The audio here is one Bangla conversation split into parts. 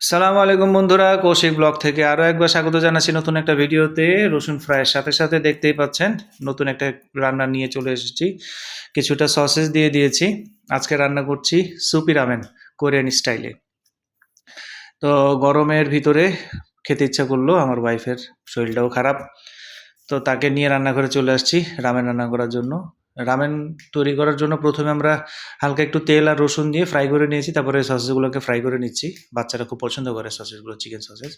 সালাম আলাইকুম বন্ধুরা, কৌশিক ব্লগ থেকে আরও একবার স্বাগত জানাচ্ছি নতুন একটা ভিডিওতে। রসুন ফ্রাইয়ের সাথে সাথে দেখতেই পাচ্ছেন, নতুন একটা রান্না নিয়ে চলে এসেছি। কিছুটা সসেস দিয়ে দিয়েছি। আজকে রান্না করছি সুপি রামেন, কোরিয়ান স্টাইলে। তো গরমের ভিতরে খেতে ইচ্ছা করল, আমার ওয়াইফের শরীরটাও খারাপ। তো তাকে নিয়ে রান্নাঘরে চলে আসছি রামেন রান্না করার জন্য। রামেন তৈরি করার জন্য প্রথমে আমরা হালকা একটু তেল আর রসুন দিয়ে ফ্রাই করে নিয়েছি। তারপরে সসেসগুলোকে ফ্রাই করে নিচ্ছি। বাচ্চারা খুব পছন্দ করে সসেসগুলো চিকেন সসেস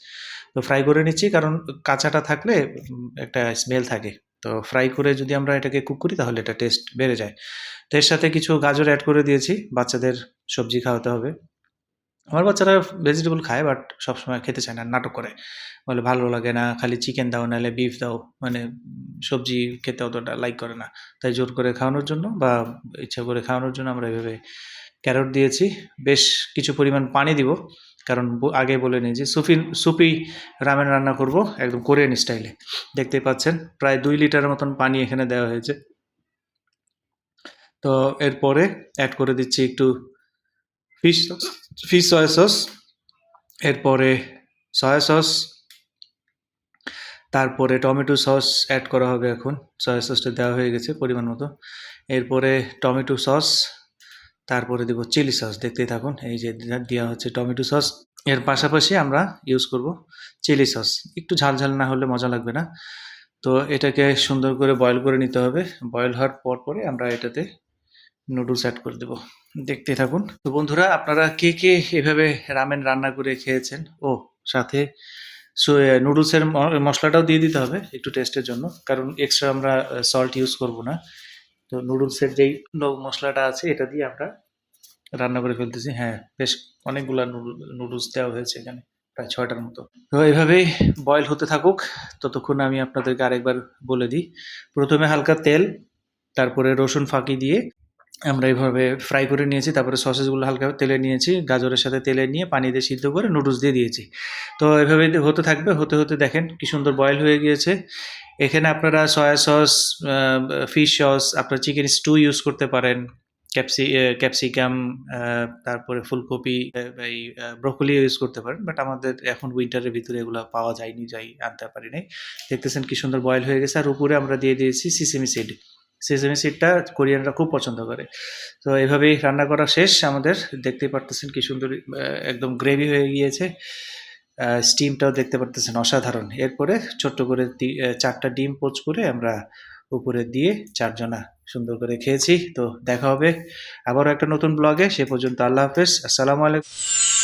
তো ফ্রাই করে নিচ্ছি কারণ কাঁচাটা থাকলে একটা স্মেল থাকে। তো ফ্রাই করে যদি আমরা এটাকে কুক করি তাহলে এটা টেস্ট বেড়ে যায়। তো এর সাথে কিছু গাজর অ্যাড করে দিয়েছি। বাচ্চাদের সবজি খাওয়াতে হবে। আমার বাচ্চারা ভেজিটেবল খায় বাট সবসময় খেতে চায় না, নাটক করে। বলে ভালো লাগে না, খালি চিকেন দাও, নাহলে বিফ দাও। মানে সবজি খেতে অতটা লাইক করে না। তাই জোর করে খাওয়ানোর জন্য বা ইচ্ছা করে খাওয়ানোর জন্য আমরা এভাবে ক্যারট দিয়েছি। বেশ কিছু পরিমাণ পানি দিব। কারণ আগে বলে নিয়েছি সুফি, সুপি রামেন রান্না করব একদম কোরিয়ান স্টাইলে দেখতেই পাচ্ছেন, প্রায় দুই লিটার মতন পানি এখানে দেওয়া হয়েছে। তো এরপরে অ্যাড করে দিচ্ছি একটু ফিশ ফিশ সয়া সস এরপরে সয়া সস তারপরে টমেটো সস অ্যাড করা হবে এখন। সয়া সসটা দেওয়া হয়ে গেছে পরিমাণ মতো। এরপরে টমেটো সস, তারপরে দেবো চিলি সস। দেখতেই থাকুন, এই যে দেওয়া হচ্ছে টমেটো সস। এর পাশাপাশি আমরা ইউজ করব চিলি সস। একটু ঝাল ঝাল না হলে মজা লাগবে না। তো এটাকে সুন্দর করে বয়েল করে নিতে হবে। বয়েল হওয়ার পর পরে আমরা এটাতে নুডলস অ্যাড করে দেবো। দেখতে থাকুন। তো বন্ধুরা, আপনারা কে কে এভাবে রামেন রান্না করে খেয়েছেন? ও, সাথে নুডলসের মশলাটাও দিয়ে দিতে হবে একটু টেস্টের জন্য। কারণ এক্সট্রা আমরা সল্ট ইউজ করব না। তো নুডলসের যেই মশলাটা আছে, এটা দিয়ে আমরা রান্না করে ফেলতেছি। হ্যাঁ বেশ অনেকগুলা নুডলস দেওয়া হয়েছে এখানে, প্রায় ছয়টার মতো। তো এইভাবেই বয়েল হতে থাকুক। ততক্ষণ আমি আপনাদেরকে আরেকবার বলে দিই। প্রথমে হালকা তেল, তারপরে রসুন ফাঁকি দিয়ে আমরা এইভাবে ফ্রাই করে নিয়েছি, তারপরে সসেসগুলো হালকা তেলে নিয়েছি, গাজরের সাথে তেলে নিয়ে পানি দিয়ে সিদ্ধ করে নুডলস দিয়ে দিয়েছি। তো এভাবে হতে থাকবে, হতে হতে দেখেন কি সুন্দর বয়েল হয়ে গিয়েছে। এখানে আপনারা সয়া সস ফিশ সস আপনার চিকেন স্টু ইউজ করতে পারেন ক্যাপসি ক্যাপসিকাম তারপরে ফুলকপি এই ব্রোকলি ইউজ করতে পারেন বাট আমাদের এখন উইন্টারের ভিতরে এগুলো পাওয়া যায়নি, যাই আনতে পারি নাই। দেখতেছেন কি সুন্দর বয়েল হয়ে গেছে, আর উপরে আমরা দিয়ে দিয়েছি সিসেমি সিড সিসেমি সিডটা কোরিয়ানরা খুব পছন্দ করে। তো এভাবেই রান্না করা শেষ। আমাদের দেখতেই পারতেছেন কি সুন্দর একদম গ্রেভি হয়ে গিয়েছে। স্টিমটাও দেখতে পারতেছেন অসাধারণ। এরপরে ছোট্ট করে চারটা ডিম পোচ করে আমরা উপরে দিয়ে চারজনা সুন্দর করে খেয়েছি। তো দেখা হবে আবারও একটা নতুন ব্লগে সে পর্যন্ত আল্লাহ হাফেজ। আসসালামু আলাইকুম।